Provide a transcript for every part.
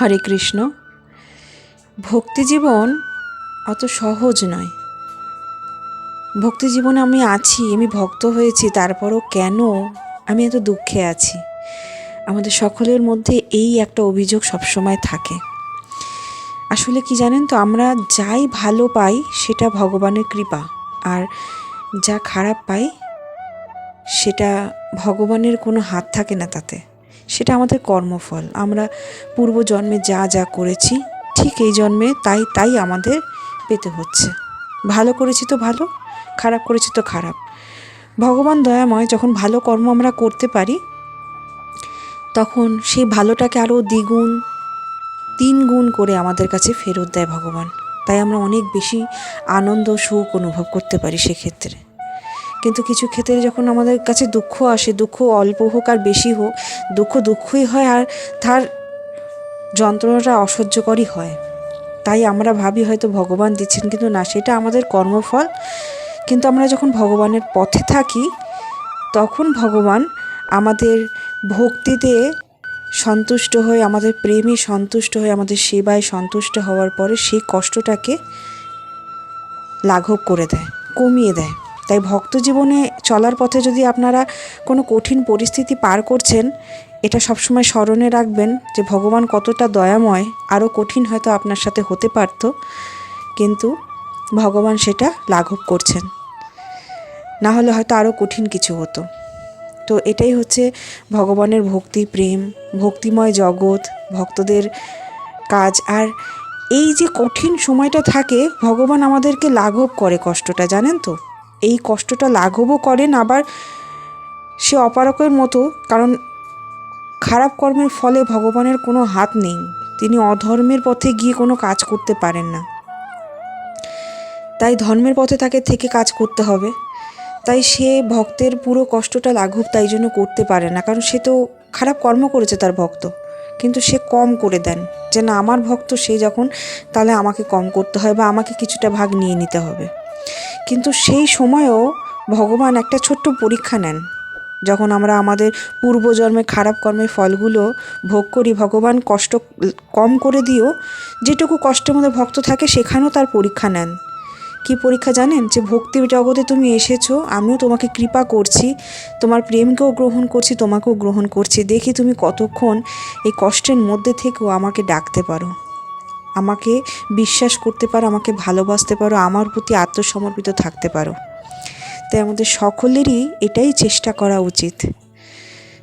হরে কৃষ্ণ। ভক্তি জীবন অত সহজ নয়। ভক্তি জীবনে আমি আছি, আমি ভক্ত হয়েছি, তারপরও কেন আমি এত দুঃখে আছি? আমাদের সকলের মধ্যে এই একটা অভিযোগ সবসময় থাকে। আসলে কি জানেন তো, আমরা যাই ভালো পাই সেটা ভগবানের কৃপা, আর যা খারাপ পাই সেটা ভগবানের কোনো হাত থাকে না তাতে। সেটা আমাদের কর্মফল। আমরা পূর্বজন্মে যা যা করেছি, ঠিক এই জন্মে তাই তাই আমাদের পেতে হচ্ছে। ভালো করেছি তো ভালো, খারাপ করেছি তো খারাপ। ভগবান দয়াময়, যখন ভালো কর্ম আমরা করতে পারি, তখন সেই ভালোটাকে আরও দ্বিগুণ, তিন গুণ করে আমাদের কাছে ফেরত দেয় ভগবান। তাই আমরা অনেক বেশি আনন্দ, সুখ অনুভব করতে পারি সেক্ষেত্রে। কিন্তু কিছু ক্ষেত্রে যখন আমাদের কাছে দুঃখ আসে, দুঃখ অল্প হোক আর বেশি হোক, দুঃখ দুঃখই হয় আর তার যন্ত্রণাটা অসহ্যকরই হয়। তাই আমরা ভাবি হয়তো ভগবান দিচ্ছেন কিন্তু না, সেটা আমাদের কর্মফল। কিন্তু আমরা যখন ভগবানের পথে থাকি, তখন ভগবান আমাদের ভক্তিতে সন্তুষ্ট হয়ে, আমাদের প্রেমে সন্তুষ্ট হয়ে, আমাদের সেবায় সন্তুষ্ট হওয়ার পরে সেই কষ্টটাকে লাঘব করে দেয়, কমিয়ে দেয়। তাই ভক্ত জীবনে চলার পথে যদি আপনারা কোনো কঠিন পরিস্থিতি পার করছেন, এটা সবসময় স্মরণে রাখবেন যে ভগবান কতটা দয়াময়, আরও কঠিন হয়তো আপনার সাথে হতে পারত, কিন্তু ভগবান সেটা লাঘব করছেন। না হলে হয়তো আরও কঠিন কিছু হতো। তো এটাই হচ্ছে ভগবানের ভক্তি প্রেম, ভক্তিময় জগৎ, ভক্তদের কাজ। আর এই যে কঠিন সময়টা থাকে, ভগবান আমাদেরকে লাঘব করে কষ্টটা, জানেন তো? এই কষ্টটা লাঘবও করেন, আবার সে অপারকের মতো, কারণ খারাপ কর্মের ফলে ভগবানের কোনো হাত নেই। তিনি অধর্মের পথে গিয়ে কোনো কাজ করতে পারেন না। তাই ধর্মের পথে তাকে থেকে কাজ করতে হবে। তাই সে ভক্তের পুরো কষ্টটা লাঘব তাই জন্য করতে পারে না, কারণ সে তো খারাপ কর্ম করেছে তার ভক্ত। কিন্তু সে কম করে দেন। যে না, আমার ভক্ত সে যখন, তাহলে আমাকে কম করতে হয় বা আমাকে কিছুটা ভাগ নিয়ে নিতে হবে। কিন্তু সেই সময়েও ভগবান একটা ছোট্ট পরীক্ষা নেন। যখন আমরা আমাদের পূর্বজন্মে খারাপ কর্মের ফলগুলো ভোগ করি, ভগবান কষ্ট কম করে দিও যেটুকু কষ্টের মধ্যে ভক্ত থাকে সেখানেও তার পরীক্ষা নেন। কি পরীক্ষা জানেন? যে ভক্তির জগতে তুমি এসেছ, আমিও তোমাকে কৃপা করছি, তোমার প্রেমকেও গ্রহণ করছি, তোমাকেও গ্রহণ করছি। দেখি তুমি কতক্ষণ এই কষ্টের মধ্যে থেকেও আমাকে ডাকতে পারো। আমাকে বিশ্বাস করতে পারো, আমাকে ভালোবাসতে পারো, আমার প্রতি আত্মসমর্পিত থাকতে পারো। তাই আমাদের সকলেরই এটাই চেষ্টা করা উচিত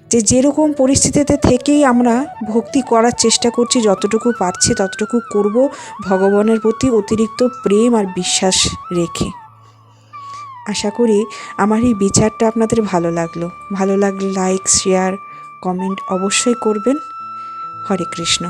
যে যেরকম পরিস্থিতিতে থেকেই আমরা ভক্তি করার চেষ্টা করছি, যতটুকু পারছি ততটুকু করব, ভগবানের প্রতি অতিরিক্ত প্রেম আর বিশ্বাস রেখে। আশা করি আমার এই বিচারটা আপনাদের ভালো লাগল। ভালো লাগলে লাইক শেয়ার কমেন্ট অবশ্যই করবেন। হরে কৃষ্ণ।